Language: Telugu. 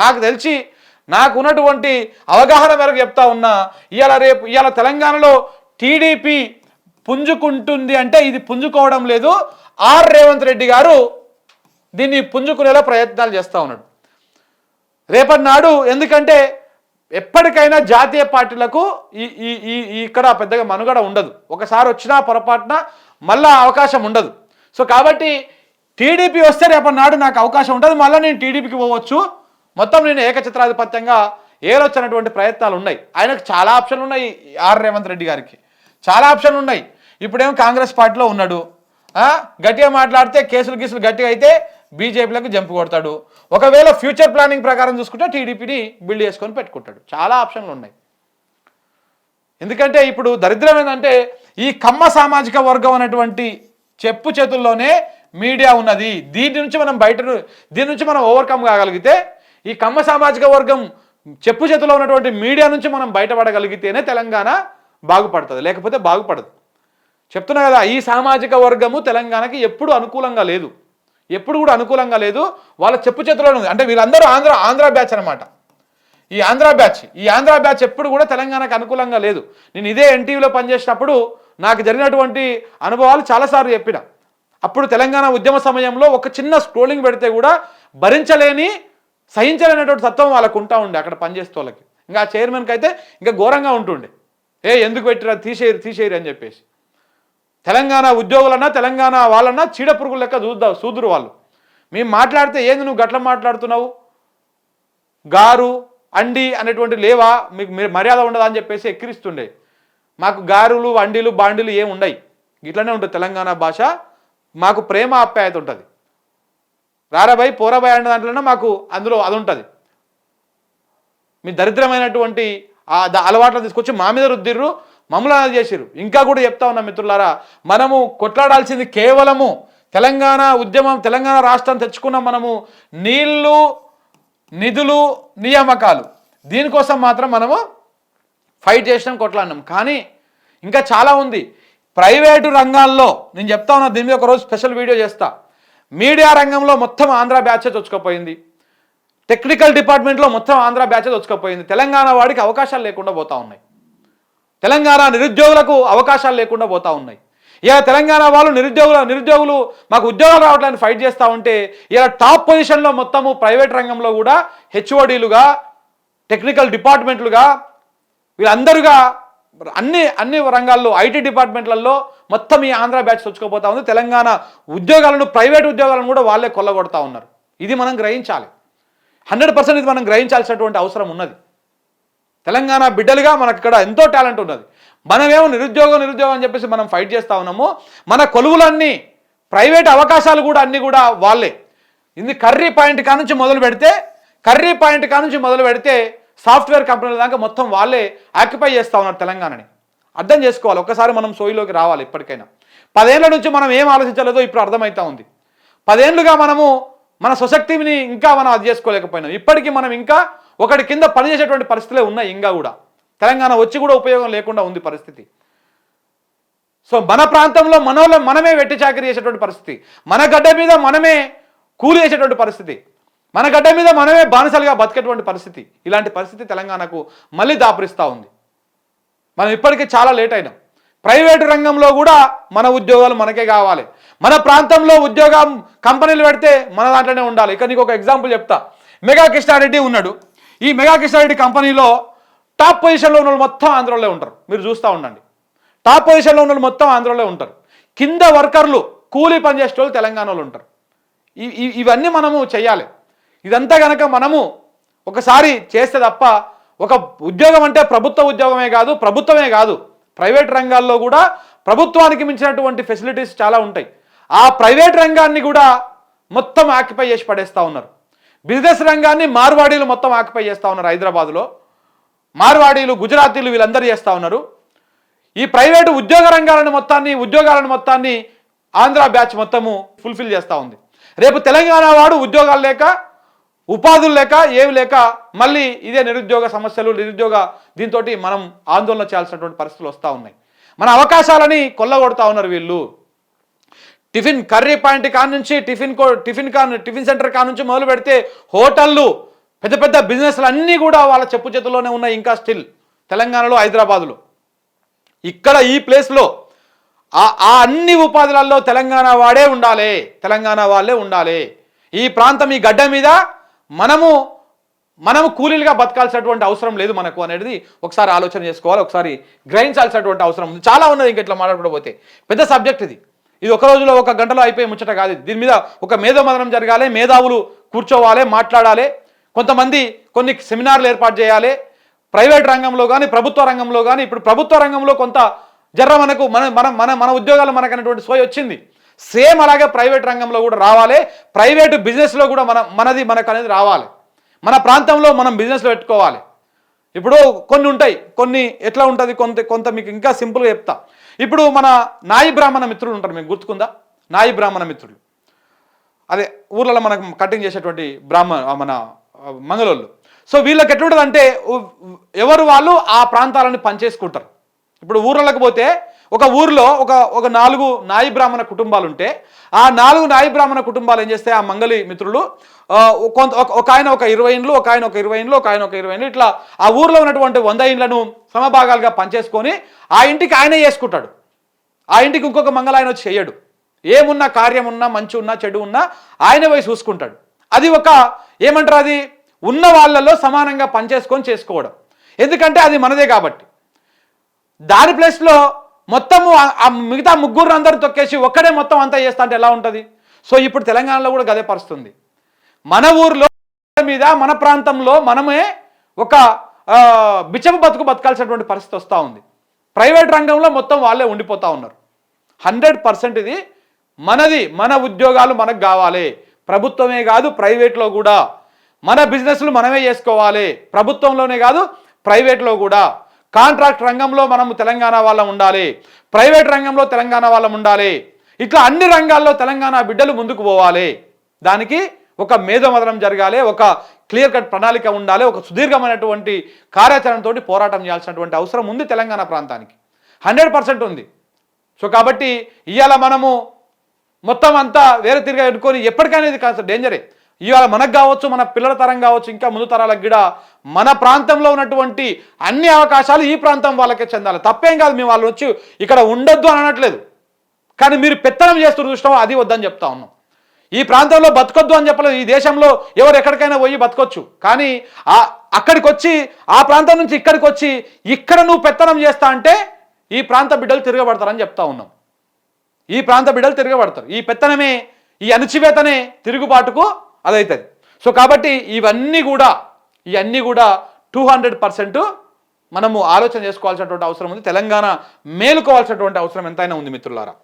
నాకు తెలిసి నాకు ఉన్నటువంటి అవగాహన మేరకు చెప్తా ఉన్నా ఇవాళ రేపు ఇవాళ తెలంగాణలో టీడీపీ పుంజుకుంటుంది అంటే ఇది పుంజుకోవడం లేదు. ఆర్ రేవంత్ రెడ్డి గారు దీన్ని పుంజుకునేలా ప్రయత్నాలు చేస్తూ ఉన్నాడు. రేపటి నాడు ఎందుకంటే ఎప్పటికైనా జాతీయ పార్టీలకు ఈ ఈ ఈ ఈ ఇక్కడ పెద్దగా మనుగడ ఉండదు. ఒకసారి వచ్చినా పొరపాటున మళ్ళా అవకాశం ఉండదు. సో కాబట్టి టీడీపీ వస్తే రేపటి నాడు నాకు అవకాశం ఉంటుంది మళ్ళీ నేను టీడీపీకి పోవచ్చు. మొత్తం నేను ఏకచిత్రాధిపత్యంగా ఏలొచ్చినటువంటి ప్రయత్నాలు ఉన్నాయి ఆయనకు చాలా ఆప్షన్లు ఉన్నాయి ఆర్ రేవంత్ రెడ్డి గారికి. చాలా ఆప్షన్లు ఉన్నాయి ఇప్పుడేమో కాంగ్రెస్ పార్టీలో ఉన్నాడు. గట్టిగా మాట్లాడితే కేసులు గీసులు గట్టిగా అయితే బీజేపీలకు జంపు కొడతాడు. ఒకవేళ ఫ్యూచర్ ప్లానింగ్ ప్రకారం చూసుకుంటే టీడీపీని బిల్డ్ చేసుకొని పెట్టుకుంటాడు. చాలా ఆప్షన్లు ఉన్నాయి ఎందుకంటే ఇప్పుడు దరిద్రం ఏంటంటే ఈ కమ్మ సామాజిక వర్గం అనేటువంటి చెప్పు చేతుల్లోనే మీడియా ఉన్నది. దీని నుంచి మనం బయట దీని నుంచి మనం ఓవర్కమ్ కాగలిగితే ఈ కమ్మ సామాజిక వర్గం చెప్పు చేతిలో ఉన్నటువంటి మీడియా నుంచి మనం బయటపడగలిగితేనే తెలంగాణ బాగుపడుతుంది లేకపోతే బాగుపడదు. చెప్తున్నా కదా ఈ సామాజిక వర్గము తెలంగాణకి ఎప్పుడు అనుకూలంగా లేదు. ఎప్పుడు కూడా అనుకూలంగా లేదు. వాళ్ళ చెప్పు చేతిలో ఉంది. అంటే వీళ్ళందరూ ఆంధ్ర ఆంధ్ర బ్యాచ్ అనమాట ఈ ఆంధ్ర బ్యాచ్ ఈ ఆంధ్ర బ్యాచ్ ఎప్పుడు కూడా తెలంగాణకు అనుకూలంగా లేదు. నేను ఇదే ఎన్టీవీలో పనిచేసినప్పుడు నాకు జరిగినటువంటి అనుభవాలు చాలాసార్లు చెప్పిన. అప్పుడు తెలంగాణ ఉద్యమ సమయంలో ఒక చిన్న స్క్రోలింగ్ పెడితే కూడా భరించలేని సహించలేనటువంటి తత్వం వాళ్ళకు ఉంటా ఉండే అక్కడ పనిచేసే వాళ్ళకి ఇంకా ఆ చైర్మన్కి అయితే ఇంకా ఘోరంగా ఉంటుండే. ఏ ఎందుకు పెట్టిరా తీసేయరు తీసేయరు అని చెప్పేసి. తెలంగాణ ఉద్యోగులన్నా తెలంగాణ వాళ్ళన్నా చీడ పురుగుల లెక్క చూద్దాం సూదురు వాళ్ళు. మేము మాట్లాడితే ఏంది నువ్వు గట్ల మాట్లాడుతున్నావు? గారు అండి అనేటువంటి లేవా? మీకు మీరు మర్యాద ఉండదా అని చెప్పేసి ఎక్కిరిస్తుండే. మాకు గారులు అండీలు బాండీలు ఏమి ఉండయి. ఇట్లనే ఉంటుంది తెలంగాణ భాష. మాకు ప్రేమ ఆప్యాయత ఉంటుంది. రారాబాయ్ పోరాబాయ్ అనే దాంట్లోనే మాకు అందులో అది ఉంటుంది మీ దరిద్రమైనటువంటి ఆ ద- అలవాట్లను తీసుకొచ్చి మా మీద రుద్దిర్రు మమ్మల్ని చేసిర్రు. ఇంకా కూడా చెప్తా ఉన్నా మిత్రులారా మనము కొట్లాడాల్సింది కేవలము తెలంగాణ ఉద్యమం తెలంగాణ రాష్ట్రం తెచ్చుకున్న మనము నీళ్ళు నిధులు నియామకాలు. దీనికోసం మాత్రం మనము ఫైట్ చేసినాం కొట్లాడినాం. కానీ ఇంకా చాలా ఉంది. ప్రైవేటు రంగాల్లో నేను చెప్తా ఉన్నా దీని మీద ఒకరోజు స్పెషల్ వీడియో చేస్తా. మీడియా రంగంలో మొత్తం ఆంధ్ర బ్యాచే చొచ్చుకపోయింది టెక్నికల్ డిపార్ట్మెంట్లో మొత్తం ఆంధ్ర బ్యాచే చొచ్చుకపోయింది తెలంగాణ వాడికి అవకాశాలు లేకుండా పోతా ఉన్నాయి. తెలంగాణ నిరుద్యోగులకు అవకాశాలు లేకుండా పోతా ఉన్నాయి. ఇలా తెలంగాణ వాళ్ళు నిరుద్యోగుల నిరుద్యోగులు మాకు ఉద్యోగాలు రావట్లని ఫైట్ చేస్తూ ఉంటే ఇలా టాప్ పొజిషన్లో మొత్తము ప్రైవేట్ రంగంలో కూడా హెచ్ఓడీలుగా టెక్నికల్ డిపార్ట్మెంట్లుగా వీళ్ళందరుగా అన్ని అన్ని రంగాల్లో ఐటీ డిపార్ట్మెంట్లలో మొత్తం ఈ ఆంధ్ర బ్యాచ్ వచ్చుకోపోతా ఉంది. తెలంగాణ ఉద్యోగాలను ప్రైవేట్ ఉద్యోగాలను కూడా వాళ్ళే కొల్లగొడతా ఉన్నారు. ఇది మనం గ్రహించాలి. హండ్రెడ్ పర్సెంట్ ఇది మనం గ్రహించాల్సినటువంటి అవసరం ఉన్నది. తెలంగాణ బిడ్డలుగా మనకి ఇక్కడ ఎంతో టాలెంట్ ఉన్నది. మనమేమో నిరుద్యోగం నిరుద్యోగం అని చెప్పేసి మనం ఫైట్ చేస్తూ ఉన్నాము. మన కొలువులన్నీ ప్రైవేట్ అవకాశాలు కూడా అన్నీ కూడా వాళ్ళే. ఇది కర్రీ పాయింట్ కానుంచి మొదలు పెడితే కర్రీ పాయింట్ కానుంచి మొదలు పెడితే సాఫ్ట్వేర్ కంపెనీల దాకా మొత్తం వాళ్ళే ఆక్యుపై చేస్తూ ఉన్నారు తెలంగాణని. అర్థం చేసుకోవాలి. ఒక్కసారి మనం సోయిలోకి రావాలి ఇప్పటికైనా. పదేళ్ళ నుంచి మనం ఏం ఆలోచించలేదో ఇప్పుడు అర్థమవుతా ఉంది. పదేళ్ళుగా మనము మన సొసైటీని ఇంకా మనం అది చేసుకోలేకపోయినాం. ఇప్పటికీ మనం ఇంకా ఒకటి కింద పనిచేసేటువంటి పరిస్థితులే ఉన్నాయి ఇంకా కూడా. తెలంగాణ వచ్చి కూడా ఉపయోగం లేకుండా ఉంది పరిస్థితి. సో మన ప్రాంతంలో మనోళ్ళ మనమే వెట్టి చాకరీ చేసేటువంటి పరిస్థితి. మన గడ్డ మీద మనమే కూలి చేసేటువంటి పరిస్థితి. మన గడ్డ మీద మనమే బానిసలుగా బతికేటువంటి పరిస్థితి. ఇలాంటి పరిస్థితి తెలంగాణకు మళ్ళీ దాపురిస్తూ ఉంది. మనం ఇప్పటికీ చాలా లేట్ అయినాం. ప్రైవేటు రంగంలో కూడా మన ఉద్యోగాలు మనకే కావాలి. మన ప్రాంతంలో ఉద్యోగం కంపెనీలు పెడితే మన దాంట్లోనే ఉండాలి. ఇక నీకు ఒక ఎగ్జాంపుల్ చెప్తా. మెగా కృష్ణారెడ్డి ఉన్నాడు. ఈ మెగా కృష్ణారెడ్డి కంపెనీలో టాప్ పొజిషన్లో ఉన్న వాళ్ళు మొత్తం ఆంధ్రలో ఉంటారు. మీరు చూస్తూ ఉండండి. టాప్ పొజిషన్లో ఉన్న వాళ్ళు మొత్తం ఆంధ్రలో ఉంటారు. కింద వర్కర్లు కూలీ పనిచేసే వాళ్ళు తెలంగాణలో ఉంటారు. ఇవన్నీ మనము చేయాలి ఇదంతా కనుక మనము ఒకసారి చేస్తే తప్ప ఒక ఉద్యోగం అంటే ప్రభుత్వ ఉద్యోగమే కాదు ప్రభుత్వమే కాదు. ప్రైవేట్ రంగాల్లో కూడా ప్రభుత్వానికి మించినటువంటి ఫెసిలిటీస్ చాలా ఉంటాయి. ఆ ప్రైవేట్ రంగాన్ని కూడా మొత్తం ఆక్యుపై చేసి పడేస్తూ ఉన్నారు. బిజినెస్ రంగాన్ని మార్వాడీలు మొత్తం ఆక్యుపై చేస్తూ ఉన్నారు హైదరాబాద్లో. మార్వాడీలు గుజరాతీలు వీళ్ళందరూ చేస్తూ ఉన్నారు. ఈ ప్రైవేటు ఉద్యోగ రంగాలను మొత్తాన్ని ఉద్యోగాలను మొత్తాన్ని ఆంధ్ర బ్యాచ్ మొత్తము ఫుల్ఫిల్ చేస్తూ ఉంది. రేపు తెలంగాణ వాడు ఉద్యోగాలు లేక ఉపాధులు లేక ఏవి లేక మళ్ళీ ఇదే నిరుద్యోగ సమస్యలు నిరుద్యోగ దీంతో మనం ఆందోళన చేయాల్సినటువంటి పరిస్థితులు వస్తూ ఉన్నాయి. మన అవకాశాలని కొల్లగొడతా ఉన్నారు వీళ్ళు. టిఫిన్ కర్రీ పాయింట్ కాడ నుంచి టిఫిన్ కో టిఫిన్ కా టిఫిన్ సెంటర్ కాడ నుంచి మొదలు పెడితే హోటళ్ళు పెద్ద పెద్ద బిజినెస్లు అన్నీ కూడా వాళ్ళ చెప్పు చేతుల్లోనే ఉన్నాయి ఇంకా స్టిల్ తెలంగాణలో హైదరాబాదులో. ఇక్కడ ఈ ప్లేస్లో ఆ ఆ అన్ని ఉపాధులలో తెలంగాణ వాడే ఉండాలి తెలంగాణ వాళ్ళే ఉండాలి. ఈ ప్రాంతం ఈ గడ్డ మీద మనము మనము కూలీలుగా బతకాల్సినటువంటి అవసరం లేదు మనకు అనేది ఒకసారి ఆలోచన చేసుకోవాలి ఒకసారి గ్రహించాల్సినటువంటి అవసరం ఉంది. చాలా ఉన్నది ఇంక ఇట్లా మాట్లాడకపోతే పెద్ద సబ్జెక్ట్ ఇది. ఇది ఒక రోజులో ఒక గంటలో అయిపోయి ముచ్చట కాదు దీని మీద ఒక మేధోమదనం జరగాలి మేధావులు కూర్చోవాలి మాట్లాడాలి. కొంతమంది కొన్ని సెమినార్లు ఏర్పాటు చేయాలి. ప్రైవేట్ రంగంలో కానీ ప్రభుత్వ రంగంలో కానీ ఇప్పుడు ప్రభుత్వ రంగంలో కొంత జర్ర మనకు మన మన మన మన ఉద్యోగాలు మనకు అనేటువంటి సోయి వచ్చింది. సేమ్ అలాగే ప్రైవేట్ రంగంలో కూడా రావాలి. ప్రైవేట్ బిజినెస్లో కూడా మన మనది మనకు అనేది రావాలి. మన ప్రాంతంలో మనం బిజినెస్లో పెట్టుకోవాలి. ఇప్పుడు కొన్ని ఉంటాయి. కొన్ని ఎట్లా ఉంటుంది? కొంత కొంత మీకు ఇంకా సింపుల్గా చెప్తా. ఇప్పుడు మన నాయి బ్రాహ్మణ మిత్రులు ఉంటారు. మీకు గుర్తుకుందా? నాయి బ్రాహ్మణ మిత్రులు. అదే ఊర్లలో మనకు కటింగ్ చేసేటువంటి బ్రాహ్మణ మన మంగళోళ్ళు సో వీళ్ళకి ఎట్లుంటుంది అంటే ఎవరు వాళ్ళు ఆ ప్రాంతాలను పనిచేసుకుంటారు. ఇప్పుడు ఊర్లకు పోతే ఒక ఊరిలో ఒక ఒక నాలుగు నాయి బ్రాహ్మణ కుటుంబాలు ఉంటే ఆ నాలుగు నాయి బ్రాహ్మణ కుటుంబాలు ఏం చేస్తే ఆ మంగళి మిత్రులు కొంత ఒక- ఒక ఆయన ఒక ఇరవై ఇండ్లు ఒక ఆయన ఒక ఇరవై ఇండ్లు ఒక ఆయన ఒక ఇరవై ఇండ్లు ఇట్లా ఆ ఊర్లో ఉన్నటువంటి వంద ఇండ్లను సమభాగాలుగా పనిచేసుకొని ఆ ఇంటికి ఆయనే చేసుకుంటాడు. ఆ ఇంటికి ఇంకొక మంగళ ఆయన వచ్చి చేయడు. ఏమున్నా కార్యం ఉన్నా మంచి ఉన్నా చెడు ఉన్నా ఆయన పోయి చూసుకుంటాడు. అది ఒక ఏమంటారు అది? ఉన్న వాళ్ళలో సమానంగా పనిచేసుకొని చేసుకోవడం. ఎందుకంటే అది మనదే కాబట్టి. దాని ప్లేస్లో మొత్తము ఆ- మిగతా ముగ్గురు అందరూ తొక్కేసి ఒక్కడే మొత్తం అంతా చేస్తా అంటే ఎలా ఉంటుంది? సో ఇప్పుడు తెలంగాణలో కూడా గదే పరుస్తుంది మన ఊర్లో మీద మన ప్రాంతంలో మనమే ఒక బిచ్చపు బతుకు బతకాల్సినటువంటి పరిస్థితి వస్తూ ఉంది. ప్రైవేట్ రంగంలో మొత్తం వాళ్ళే ఉండిపోతూ ఉన్నారు. హండ్రెడ్ పర్సెంట్ ఇది మనది మన ఉద్యోగాలు మనకు కావాలి. ప్రభుత్వమే కాదు ప్రైవేట్లో కూడా. మన బిజినెస్లు మనమే చేసుకోవాలి. ప్రభుత్వంలోనే కాదు ప్రైవేట్లో కూడా. కాంట్రాక్ట్ రంగంలో మనము తెలంగాణ వాళ్ళం ఉండాలి. ప్రైవేట్ రంగంలో తెలంగాణ వాళ్ళం ఉండాలి. ఇట్లా అన్ని రంగాల్లో తెలంగాణ బిడ్డలు ముందుకు పోవాలి. దానికి ఒక మేధోమదనం జరగాలి ఒక క్లియర్ కట్ ప్రణాళిక ఉండాలి ఒక సుదీర్ఘమైనటువంటి కార్యాచరణతో పోరాటం చేయాల్సినటువంటి అవసరం ఉంది తెలంగాణ ప్రాంతానికి. హండ్రెడ్ పర్సెంట్ ఉంది. సో కాబట్టి ఇవాళ మనము మొత్తం అంతా వేరే తిరిగి ఎన్నుకొని ఎప్పటికైనా ఇది కాస్త డేంజరే. ఇవాళ మనకు కావచ్చు మన పిల్లల తరం కావచ్చు ఇంకా ముందు తరాలకు కూడా మన ప్రాంతంలో ఉన్నటువంటి అన్ని అవకాశాలు ఈ ప్రాంతం వాళ్ళకే చెందాలి. తప్పేం కాదు మేము వాళ్ళు వచ్చి ఇక్కడ ఉండొద్దు అని అనట్లేదు. కానీ మీరు పెత్తనం చేస్తున్న చూసినాం అది వద్దని చెప్తా ఉన్నాం. ఈ ప్రాంతంలో బతకొద్దు అని చెప్పలేదు. ఈ దేశంలో ఎవరు ఎక్కడికైనా పోయి బతకొచ్చు. కానీ ఆ అక్కడికి వచ్చి ఆ ప్రాంతం నుంచి ఇక్కడికి వచ్చి ఇక్కడ నువ్వు పెత్తనం చేస్తా అంటే ఈ ప్రాంత బిడ్డలు తిరగబడతారని చెప్తా ఉన్నాం. ఈ ప్రాంత బిడ్డలు తిరగబడతారు. ఈ పెత్తనమే ఈ అణచివేతనే తిరుగుబాటుకు అదవుతుంది సో కాబట్టి ఇవన్నీ కూడా ఇవన్నీ కూడా టూ హండ్రెడ్ పర్సెంట్ మనము ఆలోచన చేసుకోవాల్సినటువంటి అవసరం ఉంది. తెలంగాణ మేలుకోవాల్సినటువంటి అవసరం ఎంతైనా ఉంది మిత్రులారా.